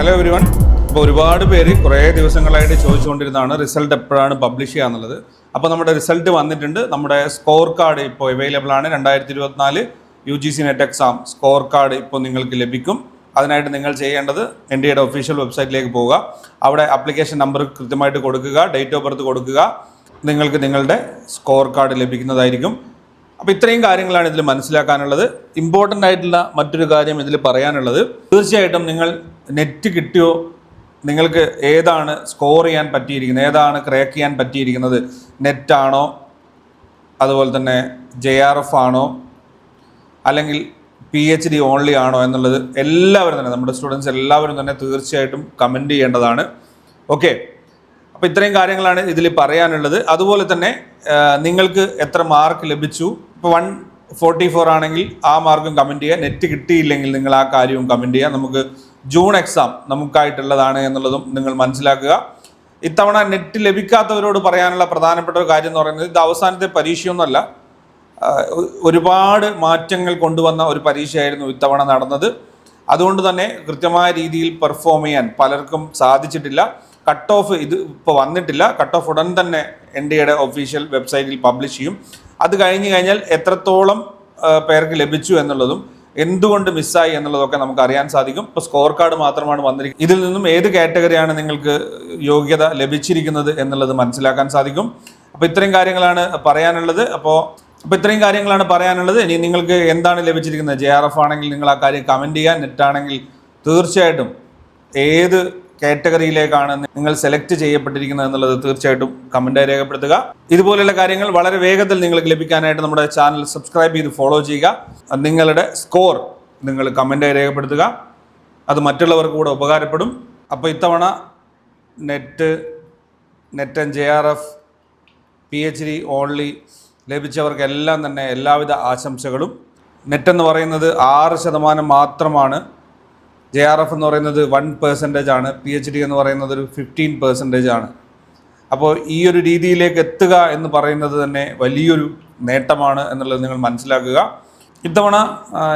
Hello every one അപ്പോൾ ഒരുപാട് പേര് കുറേ ദിവസങ്ങളായിട്ട് ചോദിച്ചുകൊണ്ടിരുന്നതാണ് റിസൾട്ട് എപ്പോഴാണ് പബ്ലിഷ് ചെയ്യുക എന്നുള്ളത്. അപ്പോൾ നമ്മുടെ റിസൾട്ട് വന്നിട്ടുണ്ട്. നമ്മുടെ സ്കോർ കാർഡ് ഇപ്പോൾ അവൈലബിൾ ആണ്. രണ്ടായിരത്തി ഇരുപത്തിനാല് U G C NET exam score card ഇപ്പോൾ നിങ്ങൾക്ക് ലഭിക്കും. അതിനായിട്ട് നിങ്ങൾ ചെയ്യേണ്ടത് എൻ ഡി എയുടെ ഒഫീഷ്യൽ വെബ്സൈറ്റിലേക്ക് പോവുക. അവിടെ അപ്ലിക്കേഷൻ നമ്പർ കൃത്യമായിട്ട് കൊടുക്കുക. ഡേറ്റ് ഓഫ് ബർത്ത് കൊടുക്കുക. നിങ്ങൾക്ക് നിങ്ങളുടെ സ്കോർ കാർഡ് ലഭിക്കുന്നതായിരിക്കും. അപ്പോൾ ഇത്രയും കാര്യങ്ങളാണ് ഇതിൽ മനസ്സിലാക്കാനുള്ളത്. ഇമ്പോർട്ടന്റ് ആയിട്ടുള്ള മറ്റൊരു കാര്യം ഇതിൽ പറയാനുള്ളത്. തീർച്ചയായിട്ടും നിങ്ങൾ നെറ്റ് കിട്ടിയോ? നിങ്ങൾക്ക് ഏതാണ് സ്കോർ ചെയ്യാൻ പറ്റിയിരിക്കുന്നത്? ഏതാണ് ക്രാക്ക് ചെയ്യാൻ പറ്റിയിരിക്കുന്നത്? നെറ്റാണോ അതുപോലെ തന്നെ ജെ ആർ എഫ് ആണോ? അല്ലെങ്കിൽ പി എച്ച് ഡി ഓൺലി ആണോ എന്നുള്ളത് എല്ലാവരും തന്നെ നമ്മുടെ സ്റ്റുഡൻസ് എല്ലാവരും തന്നെ തീർച്ചയായിട്ടും കമന്റ് ചെയ്യേണ്ടതാണ്. ഓക്കെ അപ്പോൾ ഇത്രയും കാര്യങ്ങളാണ് ഇതിൽ പറയാനുള്ളത്. അതുപോലെ തന്നെ നിങ്ങൾക്ക് എത്ര മാർക്ക് ലഭിച്ചു? ഇപ്പോൾ വൺ ഫോർട്ടി ഫോർ ആണെങ്കിൽ ആ മാർക്കും കമന്റ് ചെയ്യുക നെറ്റ് കിട്ടിയില്ലെങ്കിൽ നിങ്ങൾ ആ കാര്യവും കമന്റ് ചെയ്യുക നമുക്ക് ജൂൺ എക്സാം നമുക്കായിട്ടുള്ളതാണ് എന്നുള്ളതും നിങ്ങൾ മനസ്സിലാക്കുക. ഇത്തവണ നെറ്റ് ലഭിക്കാത്തവരോട് പറയാനുള്ള പ്രധാനപ്പെട്ട ഒരു കാര്യം എന്ന് പറയുന്നത് ഇത് അവസാനത്തെ പരീക്ഷയൊന്നുമല്ല. ഒരുപാട് മാറ്റങ്ങൾ കൊണ്ടുവന്ന ഒരു പരീക്ഷയായിരുന്നു ഇത്തവണ നടന്നത്. അതുകൊണ്ട് തന്നെ കൃത്യമായ രീതിയിൽ പെർഫോം ചെയ്യാൻ പലർക്കും സാധിച്ചിട്ടില്ല. കട്ട് ഓഫ് ഇത് ഇപ്പോൾ വന്നിട്ടില്ല. കട്ട് ഓഫ് ഉടൻ തന്നെ എൻ ഡി എയുടെ ഒഫീഷ്യൽ വെബ്സൈറ്റിൽ പബ്ലിഷ് ചെയ്യും. അത് കഴിഞ്ഞ് കഴിഞ്ഞാൽ എത്രത്തോളം പേർക്ക് ലഭിച്ചു എന്നുള്ളതും എന്തുകൊണ്ട് മിസ്സായി എന്നുള്ളതൊക്കെ നമുക്ക് അറിയാൻ സാധിക്കും. ഇപ്പോൾ സ്കോർ കാർഡ് മാത്രമാണ് വന്നിരിക്കുന്നത് ഇതിൽ നിന്നും ഏത് കാറ്റഗറിയാണ് നിങ്ങൾക്ക് യോഗ്യത ലഭിച്ചിരിക്കുന്നത് എന്നുള്ളത് മനസ്സിലാക്കാൻ സാധിക്കും. അപ്പോൾ ഇത്രയും കാര്യങ്ങളാണ് പറയാനുള്ളത്. അപ്പോൾ അപ്പോൾ ഇത്രയും കാര്യങ്ങളാണ് പറയാനുള്ളത്. ഇനി നിങ്ങൾക്ക് എന്താണ് ലഭിച്ചിരിക്കുന്നത്? ജെ ആണെങ്കിൽ നിങ്ങൾ ആ കാര്യം കമന്റ് ചെയ്യാൻ നെറ്റാണെങ്കിൽ തീർച്ചയായിട്ടും ഏത് കാറ്റഗറിയിലേക്കാണ് നിങ്ങൾ സെലക്ട് ചെയ്യപ്പെട്ടിരിക്കുന്നത് എന്നുള്ളത് തീർച്ചയായിട്ടും കമന്റായി രേഖപ്പെടുത്തുക. ഇതുപോലെയുള്ള കാര്യങ്ങൾ വളരെ വേഗത്തിൽ നിങ്ങൾക്ക് ലഭിക്കാനായിട്ട് നമ്മുടെ ചാനൽ സബ്സ്ക്രൈബ് ചെയ്ത് ഫോളോ ചെയ്യുക. നിങ്ങളുടെ സ്കോർ നിങ്ങൾ കമന്റായി രേഖപ്പെടുത്തുക. അത് മറ്റുള്ളവർക്ക് കൂടെ ഉപകാരപ്പെടും. അപ്പോൾ ഇത്തവണ NET NET J R F P H D only ലഭിച്ചവർക്കെല്ലാം തന്നെ എല്ലാവിധ ആശംസകളും. നെറ്റെന്ന് പറയുന്നത് ആറ് ശതമാനം മാത്രമാണ്. ജെ ആർ എഫ് എന്ന് പറയുന്നത് വൺ പെർസെന്റേജ് ആണ്. പി എച്ച് ഡി എന്ന് പറയുന്നത് ഒരു ഫിഫ്റ്റീൻ പെർസെന്റേജ് ആണ്. അപ്പോൾ ഈ ഒരു രീതിയിലേക്ക് എത്തുക എന്ന് പറയുന്നത് തന്നെ വലിയൊരു നേട്ടമാണ് എന്നുള്ളത് നിങ്ങൾ മനസ്സിലാക്കുക. ഇത്തവണ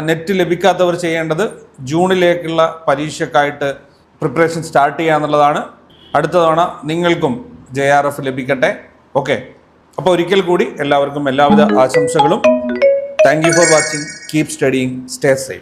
നെറ്റ് ലഭിക്കാത്തവർ ചെയ്യേണ്ടത് ജൂണിലേക്കുള്ള പരീക്ഷക്കായിട്ട് പ്രിപ്പറേഷൻ സ്റ്റാർട്ട് ചെയ്യുക എന്നുള്ളതാണ്. അടുത്ത തവണ നിങ്ങൾക്കും ജെ ആർ എഫ് ലഭിക്കട്ടെ. ഓക്കെ അപ്പോൾ ഒരിക്കൽ കൂടി എല്ലാവർക്കും എല്ലാവിധ ആശംസകളും. Thank you for watching keep studying stay safe